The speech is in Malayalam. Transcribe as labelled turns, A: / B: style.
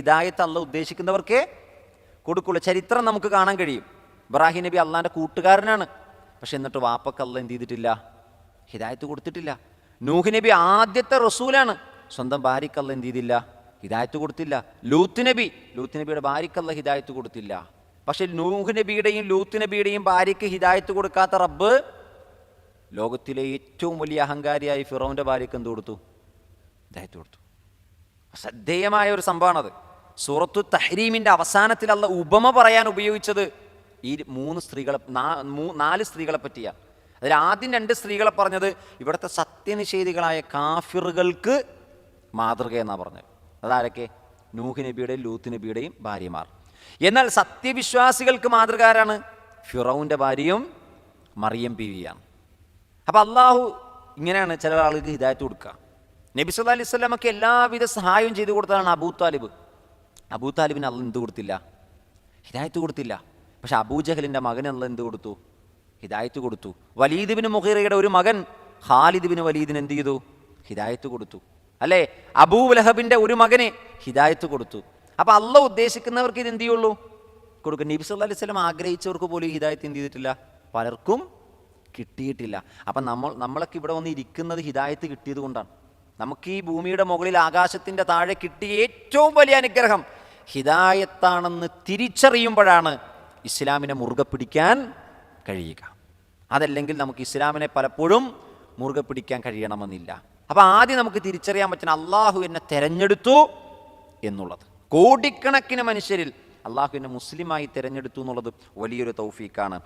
A: ഹിദായത്ത് അല്ല ഉദ്ദേശിക്കുന്നവർക്കേ കൊടുക്കുള്ളൂ ചരിത്രം നമുക്ക് കാണാൻ കഴിയും. ഇബ്രാഹിം നബി അള്ളാന്റെ കൂട്ടുകാരനാണ്. പക്ഷെ എന്നിട്ട് വാപ്പക്ക് അല്ല എന്ത് ചെയ്തിട്ടില്ല? ഹിദായത്ത് കൊടുത്തിട്ടില്ല. നൂഹ് നബി ആദ്യത്തെ റസൂലാണ്. സ്വന്തം ഭാര്യക്കല്ല എന്ത് ചെയ്തില്ല? ഹിദായത്ത് കൊടുത്തില്ല. ലൂത്ത് നബി ലൂത്ത് നബിയുടെ ഭാര്യക്കല്ല ഹിദായത്ത് കൊടുത്തില്ല. പക്ഷെ നൂഹ് നബിയുടെയും ലൂത്ത് നബിയുടെയും ഭാര്യയ്ക്ക് ഹിദായത്ത് കൊടുക്കാത്ത റബ്ബ് ലോകത്തിലെ ഏറ്റവും വലിയ അഹങ്കാരിയായി ഫിറോന്റെ ഭാര്യയ്ക്ക് എന്ത് കൊടുത്തു? ഹിദായത്ത് കൊടുത്തു. ശ്രദ്ധേയമായ ഒരു സംഭവമാണത്. സൂറത്തു തഹരീമിന്റെ അവസാനത്തിലുള്ള ഉപമ പറയാൻ ഉപയോഗിച്ചത് ഈ മൂന്ന് സ്ത്രീകളെ നാല് സ്ത്രീകളെ പറ്റിയാണ് അതിൽ ആദ്യം രണ്ട് സ്ത്രീകളെ പറഞ്ഞത് ഇവിടുത്തെ സത്യനിഷേധികളായ കാഫിറുകൾക്ക് മാതൃക എന്നാ പറഞ്ഞത്. അതാരൊക്കെ നൂഹ് നബിയുടെയും ലൂത്ത് നബിയുടെയും ഭാര്യമാർ. എന്നാൽ സത്യവിശ്വാസികൾക്ക് മാതൃക ആരാണ്? ഫിറൌന്റെ ഭാര്യയും മറിയം ബിവിയാണ്. അപ്പൊ അള്ളാഹു ഇങ്ങനെയാണ് ചില ആളുകൾക്ക് ഹിദായത്ത് കൊടുക്കുക. നബി സുല്ലാ അലൈഹി സ്വലാമൊക്കെ എല്ലാവിധ സഹായവും ചെയ്തു കൊടുത്തതാണ് അബൂ താലിബ്. അബൂ താലിബിന് അള്ള എന്ത് കൊടുത്തില്ല? ഹിദായത്ത് കൊടുത്തില്ല. പക്ഷെ അബൂജഹലിന്റെ മകൻ അള്ള എന്ത് കൊടുത്തു? ഹിദായത്ത് കൊടുത്തു. വലീദിബിന് മുഹീറയുടെ ഒരു മകൻ ഖാലിദിബിന് വലീദിന് എന്ത് ചെയ്തു? ഹിദായത്ത് കൊടുത്തു. അല്ലേ? അബൂ ലഹബിന്റെ ഒരു മകന് ഹിദായത്ത് കൊടുത്തു. അപ്പോൾ അള്ള ഉദ്ദേശിക്കുന്നവർക്ക് ഇത് എന്ത് ചെയ്യുള്ളൂ? കൊടുക്കും. നബി സുല്ലാ അലൈഹി സ്വലം ആഗ്രഹിച്ചവർക്ക് പോലും ഹിദായത്ത് എന്ത് ചെയ്തിട്ടില്ല? പലർക്കും കിട്ടിയിട്ടില്ല. അപ്പം നമ്മൾ നമ്മളൊക്കെ ഇവിടെ വന്ന് ഇരിക്കുന്നത് ഹിദായത്ത് കിട്ടിയത് കൊണ്ടാണ്. നമുക്ക് ഈ ഭൂമിയുടെ മുകളിൽ ആകാശത്തിന്റെ താഴെ കിട്ടിയ ഏറ്റവും വലിയ അനുഗ്രഹം ഹിദായത്താണെന്ന് തിരിച്ചറിയുമ്പോഴാണ് ഇസ്ലാമിനെ മുറുകെ പിടിക്കാൻ കഴിയുക. അതല്ലെങ്കിൽ നമുക്ക് ഇസ്ലാമിനെ പലപ്പോഴും മുറുകെ പിടിക്കാൻ കഴിയണമെന്നില്ല. അപ്പോൾ ആദ്യം നമുക്ക് തിരിച്ചറിയാൻ പറ്റുന്ന അള്ളാഹു എന്നെ തെരഞ്ഞെടുത്തു എന്നുള്ളത്. കോടിക്കണക്കിന് മനുഷ്യരിൽ അള്ളാഹു എന്നെ മുസ്ലിമായി തിരഞ്ഞെടുത്തു എന്നുള്ളത് വലിയൊരു തൗഫീക്കാണ്